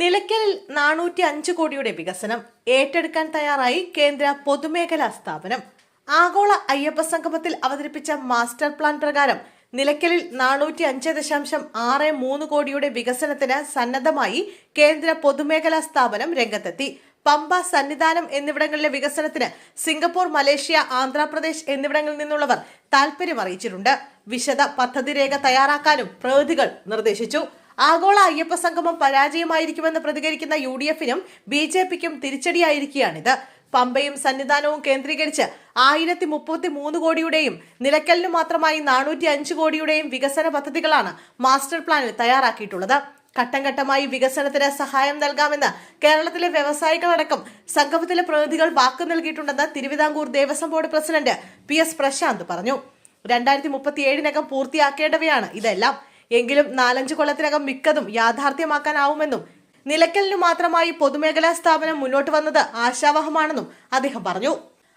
നിലയ്ക്കലിൽ നാനൂറ്റി അഞ്ച് കോടിയുടെ വികസനം ഏറ്റെടുക്കാൻ തയ്യാറായി കേന്ദ്ര പൊതുമേഖലാ സ്ഥാപനം. ആഗോള അയ്യപ്പ സംഗമത്തിൽ അവതരിപ്പിച്ച മാസ്റ്റർ പ്ലാൻ പ്രകാരം നിലയ്ക്കലിൽ നാനൂറ്റി അഞ്ച് ദശാംശം ആറ് മൂന്ന് കോടിയുടെ വികസനത്തിന് സന്നദ്ധമായി കേന്ദ്ര പൊതുമേഖലാ സ്ഥാപനം രംഗത്തെത്തി. പമ്പ സന്നിധാനം എന്നിവിടങ്ങളിലെ വികസനത്തിന് സിംഗപ്പൂർ മലേഷ്യ ആന്ധ്രാപ്രദേശ് എന്നിവിടങ്ങളിൽ നിന്നുള്ളവർ താൽപര്യം അറിയിച്ചിട്ടുണ്ട്. വിശദ പദ്ധതി രേഖ തയ്യാറാക്കാനും പ്രതിനിധികൾ നിർദ്ദേശിച്ചു. ആഗോള അയ്യപ്പ സംഗമം പരാജയമായിരിക്കുമെന്ന് പ്രതികരിക്കുന്ന യു ഡി എഫിനും ബി ജെ പിക്കും തിരിച്ചടിയായിരിക്കുകയാണിത്. പമ്പയും സന്നിധാനവും കേന്ദ്രീകരിച്ച് ആയിരത്തി മുപ്പത്തി മൂന്ന് കോടിയുടെയും നിലയ്ക്കലിന് മാത്രമായി നാനൂറ്റി അഞ്ച് കോടിയുടെയും വികസന പദ്ധതികളാണ് മാസ്റ്റർ പ്ലാനിൽ തയ്യാറാക്കിയിട്ടുള്ളത്. ഘട്ടം ഘട്ടമായി വികസനത്തിന് സഹായം നൽകാമെന്ന് കേരളത്തിലെ വ്യവസായികളടക്കം സംഗമത്തിലെ പ്രതിനിധികൾ വാക്ക് നൽകിയിട്ടുണ്ടെന്ന് Thiruvithamkoor Devaswom board president P S Prashanth പറഞ്ഞു. രണ്ടായിരത്തി മുപ്പത്തിയേഴിനകം പൂർത്തിയാക്കേണ്ടവയാണ് ഇതെല്ലാം. എങ്കിലും നാലഞ്ച് കൊല്ലത്തിനകം മിക്കതും യാഥാർത്ഥ്യമാക്കാനാവുമെന്നും നിലയ്ക്കലിനു മാത്രമായി പൊതുമേഖലാ സ്ഥാപനം മുന്നോട്ട് വന്നത് ആശാവഹമാണെന്നും അദ്ദേഹം പറഞ്ഞു.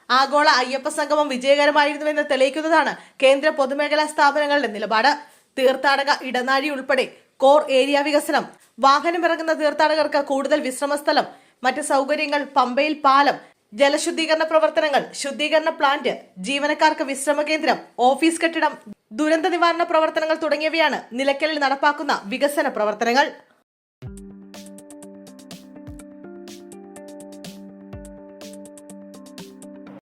ആഗോള അയ്യപ്പ സംഗമം വിജയകരമായിരുന്നുവെന്ന് തെളിയിക്കുന്നതാണ് കേന്ദ്ര പൊതുമേഖലാ സ്ഥാപനങ്ങളുടെ നിലപാട്. തീർത്ഥാടക ഇടനാഴി ഉൾപ്പെടെ കോർ ഏരിയ വികസനം വാഹനമിറങ്ങുന്ന തീർത്ഥാടകർക്ക് കൂടുതൽ വിശ്രമസ്ഥലം മറ്റ് സൗകര്യങ്ങൾ പമ്പയിൽ പാലം ജലശുദ്ധീകരണ പ്രവർത്തനങ്ങൾ ശുദ്ധീകരണ പ്ലാന്റ് ജീവനക്കാർക്ക് വിശ്രമ കേന്ദ്രം ഓഫീസ് കെട്ടിടം ദുരന്ത നിവാരണ പ്രവർത്തനങ്ങൾ തുടങ്ങിയവയാണ് നിലയ്ക്കലിൽ നടപ്പാക്കുന്ന വികസന പ്രവർത്തനങ്ങൾ.